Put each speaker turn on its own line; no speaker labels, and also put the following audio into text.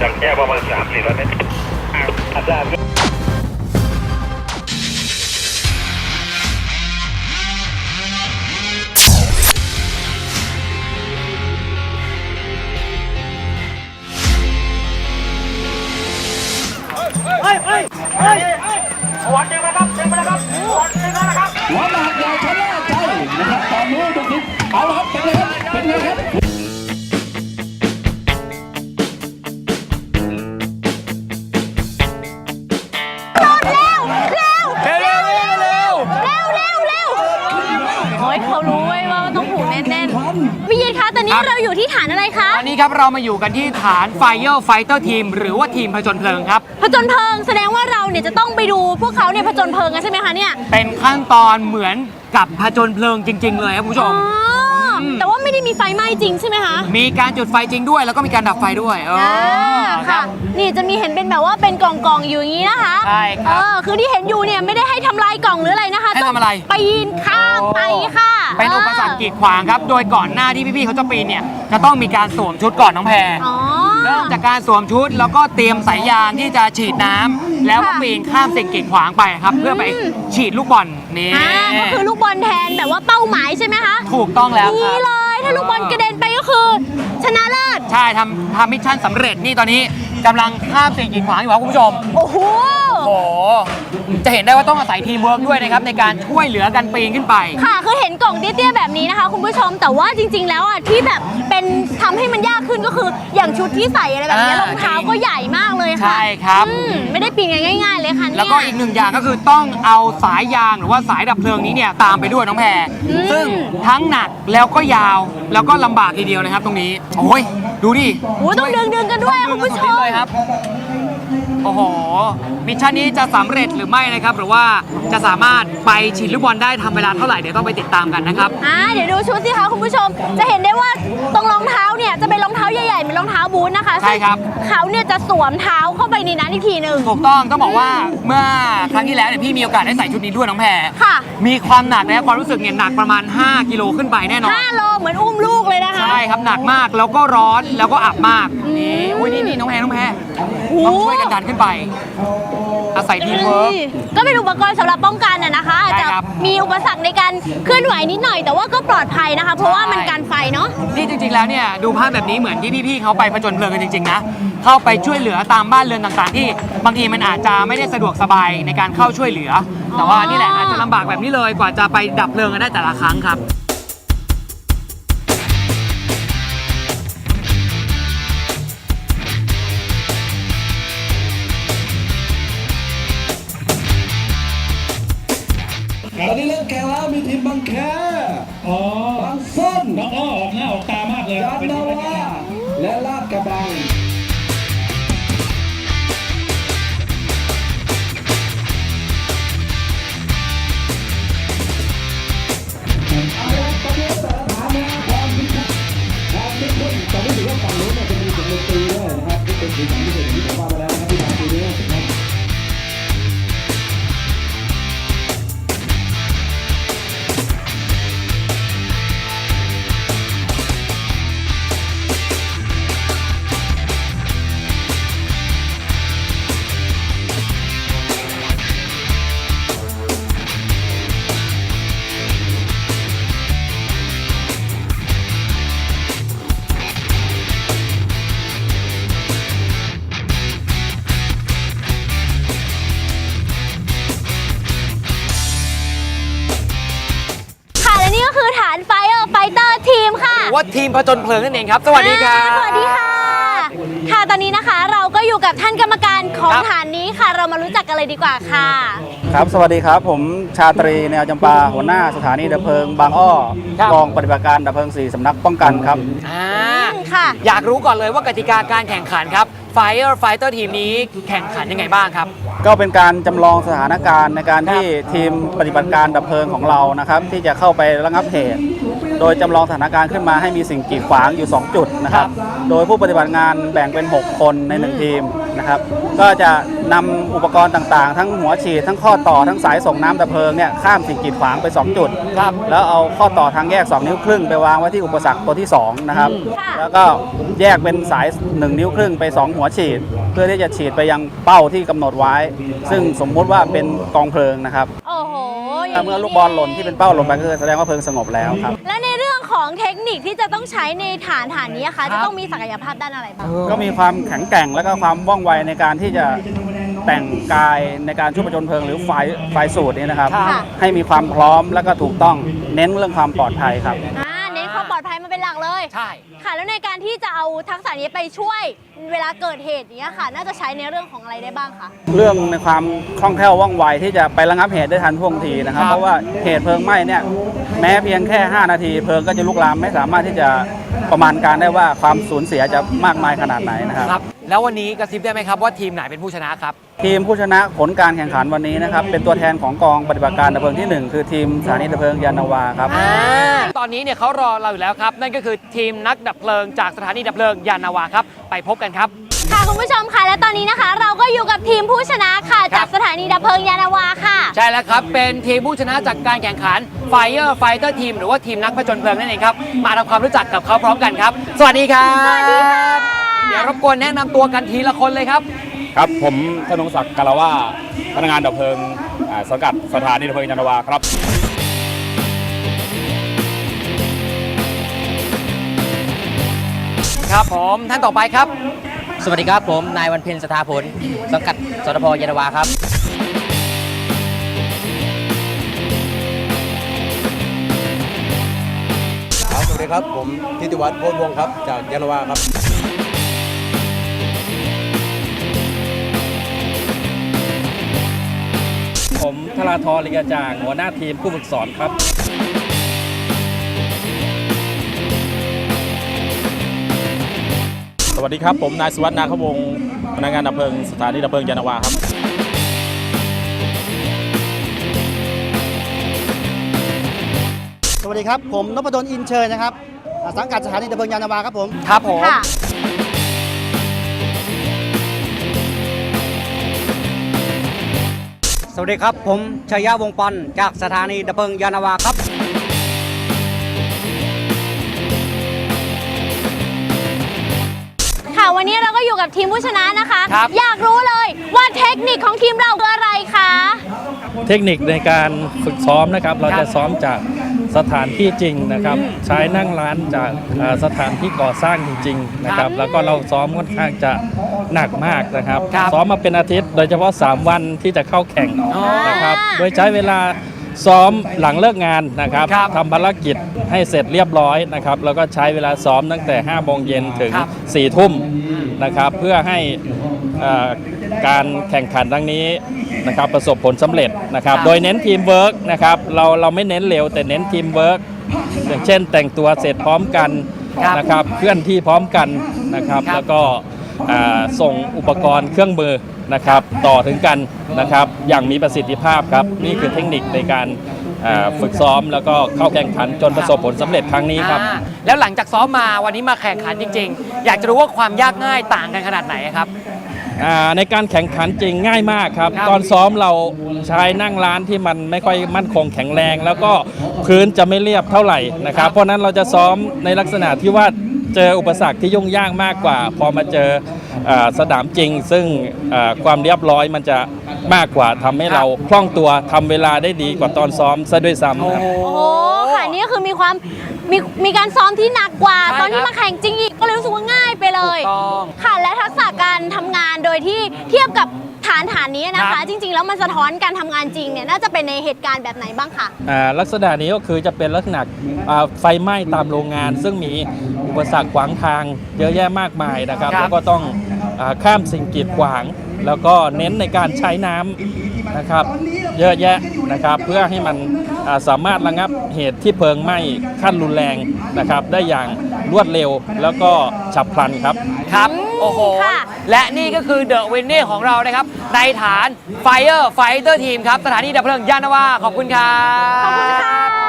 จากแค่ประมาณสามสี่ร้อยเมตรอาจารย์
หับ นคะ
ตอนนี้
ครับ
เราอยู่ที่ฐานอะไรคะ
ตอนนี้ครับเรามาอยู่กันที่ฐาน Fire Fighter Team หรือว่าทีมผจญเพลิงครับ
ผจญเพลิง แสดงว่าเราเนี่ยจะต้องไปดูพวกเขาเนี่ยผจญเพลิงกันใช่ไหมคะเนี่ย
เป็นขั้นตอนเหมือนกับผจญเพลิงจริง ๆ เลยครับคุณผู้ช
อ๋อ
ม
อแต่ว่า ไม่ได้มีไฟไหม้จริงใช่ไหมคะ
มีการจุดไฟจริงด้วย แล้วก็มีการดับไฟด้วยเออ
อ่า
ค
ค่ะ
รับ
นี่จะมีเห็นเป็นแบบว่าเป็นกล่องๆอยู่อย่างนี้นะคะ
ใช่ครับ
เออคือที่เห็นอยู่เนี่ยไม่ได้ให้ทำลายกล่องหรืออะไรนะคะ
ให้ทำอะไร
ต้งปีนข้ามไปค่ะ
เป็นอุปสรรคกีดขวางครับ โดยก่อนหน้าที่พี่ๆเขาจะปีนเนี่ย จะต้องมีการสวมชุดก่อนน้องแพร
อ๋อ
เริ่มจากการสวมชุดแล้วก็เตรียมสายยางที่จะฉีดน้ำแล้วก็
ค่ะ
ปีนข้ามสิ่งกีดขวางไปครับ เพื่อไป
อืม
ฉีดลูกบอลนี่
อ่าก็คือลูกบอลแทนแบบว่าเป้าหมายใช่ไหมคะ
ถูกต้องแล้วค
นี่
รับ
เลย ถ้าลูกบอลกระเด็นไปก็คือ ชนะเลิศ
ใช่ทำทำมิชชั่นสำเร็จนี่ตอนนี้ กำลังข้ามสิ่งกีดขวางอยู่ครับคุณผู้ชม
โอ้โห
โอ้โห จะเห็นได้ว่าต้องอาศัยทีมเวิร์กด้วยนะครับในการช่วยเหลือกันปีนขึ้นไป
ค่ะ คือเห็นกล่องเตี้ยๆแบบนี้นะคะ คุณผู้ชม แต่ว่าจริง ๆ แล้วอะที่แบบเป็นทำให้มันยากขึ้นก็คืออย่างชุดที่ใส่อะไรแบบนี้
อ่าร
องเท้า
จริง
ก็ใหญ่มากเลยค่ะ
ใช่ครับ
อืมไม่ได้ปีนกันง่าย ๆ เลยค่ะเนี่ย
แล้วก็อีกหนึ่งอย่างก็คือต้องเอาสายยางหรือว่าสายดับเพลิงนี้เนี่ยตามไปด้วยน้องแพร
อืม
ซึ่งทั้งหนักแล้วก็ยาวแล้วก็ลำบากทีเดียวนะครับตรงนี้ โอ้ย ดูดิ
โอ้ยต้องดึงดึงๆกันด้วย
ต้อง
คุณ
ดึง
ผู้
กัน
ช
สุดฤท
ม
ธิ์เลยครับ โอ้โห มิชชั่นนี้จะสำเร็จหรือไม่นะครับ หรือว่าจะสามารถไปฉีดลูกบอลได้ทำเวลาเท่าไหร่เดี๋ยวต้องไปติดตามกันนะครับ
อ่าเดี๋ยวดูชุดสิคะคุณผู้ชม จะเห็นได้ว่า
ใช่ครับ
ซึ่งเขาเนี่ยจะสวมเท้าเข้าไปในนั้นอีกทีหนึ่ง
ถูกต้องต้องบอกว่าเมื่อครั้งที่แล้วเนี่ยพี่มีโอกาสได้ใส่ชุดนี้ด้วยน้องแพร
ค่ะ
มีความหนักนะความรู้สึกเนี่ยหนักประมาณ 5 กิโลขึ้นไปแน่นอน
5โลเหมือนอุ้มลูกเลยนะคะ
ใช่ครับหนักมากแล้วก็ร้อนแล้วก็อับมากนี่อุ้ยนี่นี่น้องแพรน้องแพรต้องช่วยกันดันขึ้นไป อาศัยทีมเวิร์ก
ก็เป็นอุปกรณ์สำหรับป้องกันนะนะคะอาจ
ใช่
จะ
ครับ
มีอุปสรรคในการเคลื่อนไหวนิดหน่อย แต่ว่าก็ปลอดภัยนะคะ เพราะว่ามันการไฟเนาะ
นี่จริงๆ แล้วเนี่ยดูภาพแบบนี้เหมือนที่พี่ๆเขาไปผจญเพลิงกันจริงๆนะเข้าไปช่วยเหลือตามบ้านเรือนต่างๆ ที่บางทีมันอาจจะไม่ได้สะดวกสบายในการเข้าช่วยเหลือ แต่ว่านี่แหละอาจจะลำบากแบบนี้เลยกว่าจะไปดับเพลิงกันได้แต่ละครั้งครับ
ตอนนี้เริ่มแข่งแล้วมีทีมบางแคอ๋อบางส้น
น้องอ้อออกหน้าออกตามากเลย
ยาน
เป็น
นาวาและลาดกระบัง ว่าทีม
ผจญเพลิงนั่นเองครับ สวัสดีครับ
อ่าสวัสดีค่ะ ค่ะ ตอนนี้นะคะเราก็อยู่กับท่านกรรมการของ
ครับ
ฐานนี้ค่ะ เรามารู้จักกันเลยดีกว่าค่ะ
ครับ สวัสดีครับ ผมชาตรีแนวจำปา หัวหน้าสถานีดับเพลิง บางอ้อ
ครับ
กองปฏิบัติการดับเพลิง 4สำนักป้องกันครับ
อ่า
ค่ะ
อยากรู้ก่อนเลยว่ากติกาการแข่งขันครับ Fire Fighter ทีมนี้แข่งขันยังไงบ้างครับ
ก็เป็นการจำลองสถานการณ์ในการที่ทีมปฏิบัติการดับเพลิงของเรานะครับ ที่จะเข้าไประงับเหตุ โดยจำลองสถานการณ์ขึ้นมาให้มีสิ่งกีดขวางอยู่ 2 จุดนะครับ โดยผู้ปฏิบัติงานแบ่งเป็น 6 คนใน 1 ทีมนะครับ ก็จะนำอุปกรณ์ต่างๆ ทั้งหัวฉีด ทั้งข้อต่อ ทั้งสายส่งน้ำดับเพลิงเนี่ยข้ามสิ่งกีดขวางไป 2 จุด
ครับ
แล้วเอาข้อต่อทางแยก 2 นิ้วครึ่งไปวางไว้ที่อุปสรรคตัวที่ 2 นะครับ
ค่ะ
แล้วก็แยกเป็นสาย 1 นิ้วครึ่งไป 2 หัวฉีด เพื่อที่จะฉีดไปยังเป้าที่กำหนดไว้ ซึ่งสมมุติว่าเป็นกองเพลิงนะครับ
โอ้โหย่างนี้
เมื่อลูกบอลหล่นที่เป็นเป้าลงไปก็คือแสดงว่าเพลิงสงบแล้วครับ
และในเรื่อง ของเทคนิคที่จะต้องใช้ในฐานฐานนี้นะคะ
ครั
จะ
บ
ต้องมีศักยภาพด้านอะไรบ้าง
ก็มีความแข็งแกร่งและก็ความว่องไวในการที่จะแต่งกายในการช่วยประจนเพลิงหรือไฟไฟสูตรนี้นะครับ
ค่ะ
ให้มีความพร้อมและก็ถูกต้องเน้นเรื่องความปลอดภัยครับ
ใช่
ค่ะแล้วในการที่จะเอาทักษะนี้ไปช่วยเวลาเกิดเหตุอย่างเนี้ยค่ะ น่าจะใช้ในเรื่องของอะไรได้บ้างคะ
เรื่องในความคล่องแคล่วว่องไวที่จะไประงับเหตุได้ทันท่วงทีนะครับ
ครับ
เพราะว่าเหตุเพลิงไหม้เนี่ยแม้เพียงแค่ 5 นาทีเพลิงก็จะลุกลามไม่สามารถที่จะประมาณการได้ว่าความสูญเสียจะมากมายขนาดไหนนะครับ
ครับ แล้ววันนี้กระซิบได้ไหมครับว่าทีมไหนเป็นผู้ชนะครับ
ทีมผู้ชนะผลการแข่งขันวันนี้นะครับ เป็นตัวแทนของกองปฏิบัติการดับเพลิงที่หนึ่งคือทีมสถานีดับเพลิงยานนาวาครับ
ตอนนี้เนี่ยเขารอเราอยู่แล้วครับ นั่นก็คือทีมนักดับเพลิงจากสถานีดับเพลิงยานนาวาครับ ไปพบกันครับ
ค่ะคุณผู้ชมค่ะและตอนนี้นะคะ เราก็อยู่กับทีมผู้ชนะค่ะ
ครั
จาก
บ
สถานีดับเพลิงยานาวาค่ะ
ใช่แล้วครับเป็นทีมผู้ชนะจากการแข่งขัน Fire Fighter Team หรือว่าทีมนักผจญเพลิงนั่นเองครับมาทำความรู้จักกับเขาพร้อมกันครับ สวัสดีครับ
สวัสดีค่ะ
เดี๋ยวรบ กวนแนะนำตัวกันทีละคนเลยครับ
ครับผมธนงศักดิ์กาลาว่าพนักงานดับเพลิงอ่าสังกัดสถานีดับเพลิงยานนาวาครับ
ครับผมท่านต่อไปครับ
สวัสดีครับผม นายวันเพ็ญสถาผล สังกัดสตพยานนาวาครับ
ครับสวัสดีครับ ผมทิติวัฒน์โพธิ์วงศ์ครับ จากยานนาวาครับ
ผมธราธรลิกาจางหัวหน้าทีมผู้ฝึกสอนครับ
สวัสดีครับ ผมนายสุวัฒน์นาควงศ์พนักงานดับเพลิงสถานีดับเพลิงยานนาวาครับ
สวัสดีครับ ผมนพดลอินเชยนะครับอ่าสังกัดสถานีดับเพลิงยานนาวาครับผม
ครับผม
ค่ะ
สวัสดีครับ ผมชัยยะวงศ์ปันจากสถานีดับเพลิงยานนาวาครับ
ค่ะวันนี้เราก็อยู่กับทีมผู้ชนะนะคะ
ครับ
อยากรู้เลยว่าเทคนิคของทีมเราคืออะไรคะ
เทคนิคในการฝึกซ้อมนะครับ เราจะซ้อมจากสถานที่จริงนะครับ ใช้นั่งร้านจากอ่าสถานที่ก่อสร้างจริง ๆ นะครับ แล้วก็เราซ้อมค่อนข้างจะ หนักมากนะครับ
ครับ
ซ้อมมาเป็นอาทิตย์ โดยเฉพาะ 3 วันที่จะเข้าแข่ง
อ๋อ
นะครับโดยใช้เวลาซ้อมหลังเลิกงานนะครับ
ครับ
ทำภารกิจให้เสร็จเรียบร้อยนะครับแล้วก็ใช้เวลาซ้อมตั้งแต่5โมงเย็นถึง
ครับ
4ทุ่มนะครับเพื่อให้เอ่อการแข่งขันครั้งนี้นะครับประสบผลสำเร็จนะครับ
ครับ
โดยเน้นทีมเวิร์กนะครับเราเราไม่เน้นเร็วแต่เน้นทีมเวิร์กอย่างเช่นแต่งตัวเสร็จพร้อมกัน
ครับ
นะครับเคลื่อนที่พร้อมกันนะครับ
ครับ
แล้วก็อ่า ส่งอุปกรณ์เครื่องมือนะครับต่อถึงกันนะครับอย่างมีประสิทธิภาพครับนี่คือเทคนิคในการอ่าฝึกซ้อมแล้วก็เข้าแข่งขันจนประสบผลสำเร็จครั้งนี้ครับ
อ่าแล้วหลังจากซ้อมมาวันนี้มาแข่งขันจริง ๆ อยากจะรู้ว่าความยากง่ายต่างกันขนาดไหนครับ
อ่าในการแข่งขันจริงง่ายมากครับ
ครับ
ตอนซ้อมเราใช้นั่งร้านที่มันไม่ค่อยมั่นคงแข็งแรง แล้วก็พื้นจะไม่เรียบเท่าไหร่นะครับ เพราะฉะนั้นเราจะซ้อมในลักษณะที่ว่า เจออุปสรรคที่ยุ่งยากมากกว่า พอมาเจออาสนามจริง ซึ่งอ่าความเรียบร้อยมันจะมากกว่าทำให้เราคล่องตัวทำเวลาได้ดีกว่าตอนซ้อมซะด้วยซ้ำครับ
โอ้โหค่ะนี่ก็คือมีความมีมีการซ้อมที่หนักกว่า
ใช่
ตอนที่
ครับ
มาแข่งจริงอีกก็เลยรู้สึกว่าง่ายไปเลย
ถูกต้อง
ค่ะและทักษะการทำงานโดยที่เทียบกับฐา นฐานนี้นะ
ครั
คะ
บ
จริงๆ แล้วมันสะท้อนการทำงานจริงเนี่ยน่าจะเป็นในเหตุการณ์แบบไหนบ้างคะ
อ่าลักษณะนี้ก็คือจะเป็นลักษณะอ่าไฟไหม้ตามโรงงาน ซึ่งมีอุปสรรคขวางทางเยอะแยะมากมายนะครับ
ครับ
แล้วก็ต้องอาข้ามสิ่งกีดขวาง แล้วก็เน้นในการใช้น้ำนะครับเยอะแยะนะครับเพื่อให้มันอ่าสามารถระงับเหตุที่เพลิงไหม้ขั้นรุนแรงนะครับได้อย่างรวดเร็วแล้วก็ฉับพลันครับ
ครับ
อืม
โอ้โห
ค่ะ
และนี่ก็คือเดอะวินนี่ของเรานะครับ ในฐาน Fire Fighter Team ครับ สถานีดับเพลิงยานนาวาขอบคุณครับ
ขอบคุณค่ะ